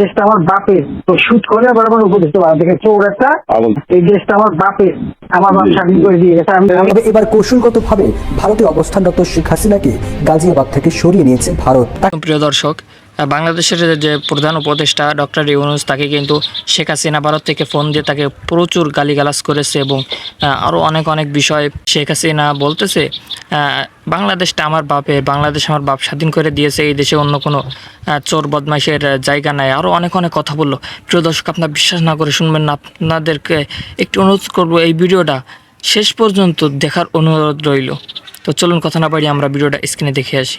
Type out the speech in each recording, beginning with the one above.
দেশটা আমার বাপের। তো শুট করে আবার আমার উপদেশ বাড়া থেকে চোর একটা এই দেশটা আমার বাপের। আমার বাপ স্বাধীন করে দিয়ে গেছে। আমি এবার কৌশলগতভাবে ভারতে অবস্থানরত শেখ হাসিনাকে গাজিয়াবাদ থেকে সরিয়ে নিয়েছে ভারত। প্রিয় দর্শক বাংলাদেশের যে প্রধান উপদেষ্টা ডক্টর ইউনুস, তাকে কিন্তু শেখ হাসিনা ভারত থেকে ফোন দিয়ে তাকে প্রচুর গালিগালাজ করেছে এবং আরও অনেক অনেক বিষয় শেখ হাসিনা বলতেছে। বাংলাদেশটা আমার বাপে, বাংলাদেশ আমার বাপ স্বাধীন করে দিয়েছে, এই দেশে অন্য কোনো চোর বদমাইশের জায়গা নাই। আরও অনেক অনেক কথা বলল। প্রিয় দর্শক, আপনার বিশ্বাস না করে শুনবেন না, আপনাদেরকে একটু অনুরোধ করব, এই ভিডিওটা শেষ পর্যন্ত দেখার অনুরোধ রইল। তো চলুন, কথা না বাড়িয়ে আমরা ভিডিওটা স্ক্রিনে দেখে আসি।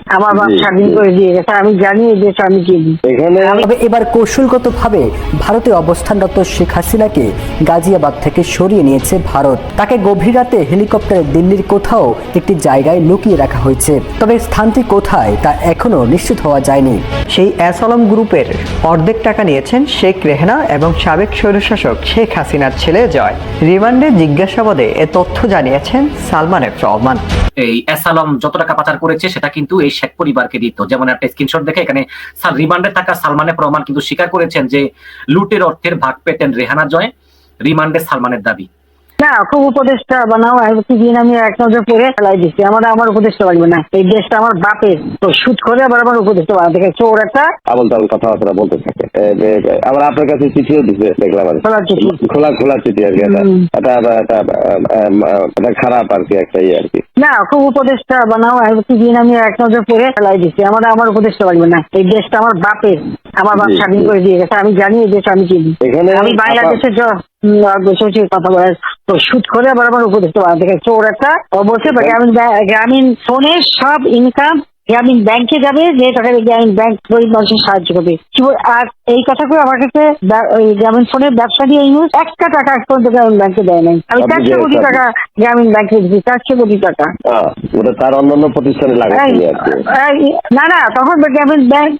আমার বাপ স্বাধীন করে দিয়ে গেছে আমি জানি এই দেশ আমি এখানে তবে এবার কৌশলগতভাবে ভারতে অবস্থানরত শেখ হাসিনাকে গাজিয়াবাদ থেকে সরিয়ে নিয়েছে ভারত। তাকে গভীর রাতে হেলিকপ্টারে দিল্লির কোথাও একটি জায়গায় লুকিয়ে রাখা হয়েছে। তবে স্থানটি কোথায় তা এখনও নিশ্চিত হওয়া যায়নি। সেই অ্যাসলম গ্রুপের অর্ধেক টাকা নিয়েছেন শেখ রেহনা এবং সাবেক স্বৈরশাসক শেখ হাসিনার ছেলে জয়। রিমান্ডে জিজ্ঞাসাবাদে এ তথ্য জানিয়েছেন সালমান এফ রহমান। এই অ্যাসালম যত টাকা পাচার করেছে সেটা কিন্তু এই শেখ পরিবারকে দিত। যেমন একটা স্ক্রিনশট দেখে এখানে স্যার রিমান্ডে থাকা সালমানের প্রমাণ কিন্তু স্বীকার করেছেন যে লুটের অর্থের ভাগ পেতেন রেহানা জয় রিমান্ডে সালমানের দাবি। না খুব উপদেষ্টা বানাও আমি আমি এক নজর পরে ফেলাই দিচ্ছি। আমার আমার উপদেষ্টা লাগবে না। এই দেশটা আমার বাপের। তো শুট করে আবার আমার উপদেষ্টা দেখে চোর একটা আবল তাবল কথাবার্তা বলতে থাকে আবার আপনার কাছে চিঠিও দিছে দেখলাম আর খোলা খোলা চিঠি আর কি এটা। এটা খারাপ আর কি একটা ইয়ে আর কি। না খুব উপদেষ্টা বানাও আমি আমি এক নজর পরে ফেলাই দিচ্ছি আমার আমার উপদেষ্টা বাড়বে না। এই দেশটা আমার বাপের আমার বাপ স্বাধীন করে দিয়ে গেছে আমি জানি এই দেশ আমি এখানে আমি বাংলাদেশের বসে কথা বলে তো শুট করে আবার আমার উপদেষ্টা বাড়া থেকে চোর একটা অবশ্যই গ্রামীণ গ্রামীণ ফোনের সব ইনকাম গ্রামীণ ব্যাংকে যাবে যে টাকা গ্রামীণ ব্যাংক গরিব মানুষের সাহায্য করবে। আর এই কথা করে আমার কাছে ওই গ্রামীণ ফোনের ব্যবসা দিয়ে ইউজ একটা টাকা এক পর্যন্ত গ্রামীণ ব্যাংকে দেয় নাই। আমি চারশো কোটি টাকা গ্রামীণ ব্যাংকে দিচ্ছি চারশো কোটি টাকা। ওটা তার অন্যান্য প্রতিষ্ঠানে লাগাই এই- এই- না না তখন গ্রামীণ ব্যাংক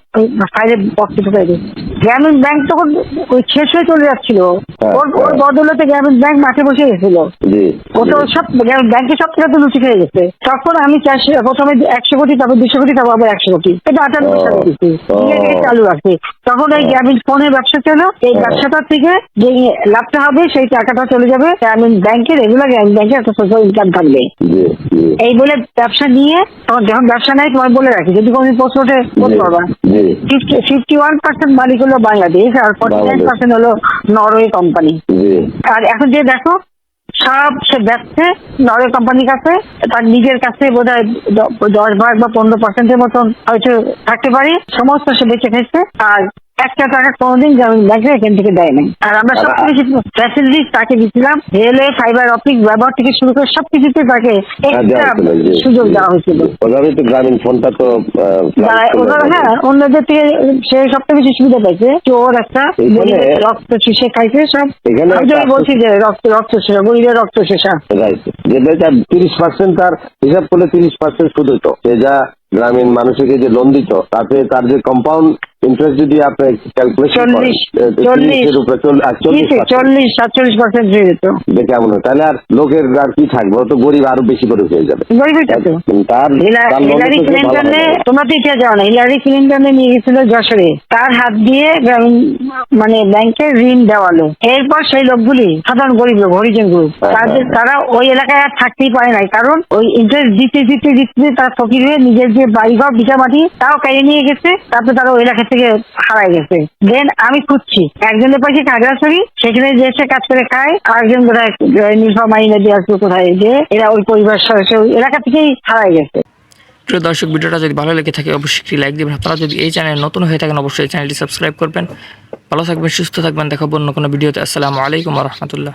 ঢুকাই দিই। গ্রামীণ ব্যাংক তখন শেষ হয়ে চলে যাচ্ছিল। হ্যাঁ, ওর ওর হ্যাঁ। বদলতে গ্রামীণ ব্যাংক মাঠে বসে গেছিল। ও তো সব ব্যাংকে সব টাকা তো লুচি খেয়ে গেছে। তখন আমি চারশো প্রথমে একশো কোটি তারপর দুশো কোটি তারপর আবার একশো কোটি। এটা আটানব্বই সালে দিচ্ছি চালু রাখছি তখন এই গ্রামীণ ফোনের ব্যবসা ছিল এই হ্যাঁ। ব্যবসাটার থেকে যে লাভটা হবে সেই টাকাটা চলে যাবে গ্রামীণ ব্যাংকে। রেগুলার গ্রামীণ ব্যাংকে একটা সোশ্যাল ইনকাম থাকবে। এই বলে ব্যবসা নিয়ে তোমার যখন ব্যবসা নেয় তোমার বলে রাখি। যদি কোনো প্রশ্ন ওঠে বলতে পারবা ফিফটি ফিফটি ওয়ান পার্সেন্ট মালিক হলো বাংলাদেশ আর ফর্টি নাইন পার্সেন্ট হলো নরওয়ে কোম্পানি আর এখন যে দেখো সব সে ব্যবসে নরওয়ে কোম্পানির কাছে তার নিজের কাছে বোধ হয় দশ ভাগ বা পনেরো পার্সেন্টের মতন হয়তো থাকতে পারে। সমস্ত সে বেঁচে খেয়েছে আর একটা টাকা কোনোদিন গ্রামীণ ব্যাংকে এখান থেকে দেয় নাই। আর আমরা সব কিছু ফ্যাসিলিটিস তাকে দিচ্ছিলাম রেলওয়ে ফাইবার অপটিক ব্যবহার থেকে শুরু করে সব কিছুতে তাকে হ্যাঁ। সুযোগ দেওয়া হয়েছিল। ওভাবেই তো গ্রামীণ ফোনটা তো ওরা হ্যাঁ অন্যদের থেকে সে সবটা বেশি সুবিধা পাইছে চোর একটা রক্ত চুষে খাইছে সব আমি তো বলছি যে রক্ত রক্ত শেষা গরিবের রক্ত শেষা যেটা তিরিশ পার্সেন্ট তার হিসাব করলে তিরিশ পার্সেন্ট সুদ হতো সে যা গ্রামীণ মানুষকে যে লোন দিত তাতে তার যে কম্পাউন্ড ইন্টারেস্ট যদি আপনি ক্যালকুলেশন চল্লিশ সাতচল্লিশ পার্সেন্ট হয়ে? যেত তাহলে আর লোকের আর কি থাকবে? তো গরিব আরও বেশি করে হয়ে যাবে। তার হিলারি ক্লিন্টনে। তোমরা তো ইতিহাস জানো না হিলারি ক্লিন্টনে নিয়ে গেছিল যশোরে। তার হাত দিয়ে মানে ব্যাংকে ঋণ দেওয়ালো। এরপর সেই লোকগুলি সাধারণ গরিব লোক হরিজন গ্রুপ তাদের হ্যাঁ। তারা ওই এলাকায় আর থাকতেই পারে নাই। কারণ ওই ইন্টারেস্ট দিতে দিতে দিতে তারা ফকির হয়ে নিজের যে বাড়িঘর ভিটা মাটি তাও কেড়ে নিয়ে গেছে। তারপরে তারা ওই এলাকা থেকে হারাই গেছে। দেন আমি খুঁজছি। একজনের পাশে খাগড়াছড়ি সেখানে যে এসে কাজ করে খায়, আরেকজন নদী আসবে কোথায়, যে এরা ওই পরিবার এলাকা থেকেই হারাই গেছে। প্রিয় দর্শক, ভিডিওটা যদি ভালো লেগে থাকে, অবশ্যই একটি লাইক দিবেন। আপনারা যদি এই চ্যানেল নতুন হয়ে থাকেন, অবশ্যই চ্যানেলটি সাবস্ক্রাইব করবেন। ভালো থাকবেন, সুস্থ থাকবেন। দেখাবো অন্য কোনো ভিডিওতে। আসসালামু আলাইকুম রহমতুল্লাহ।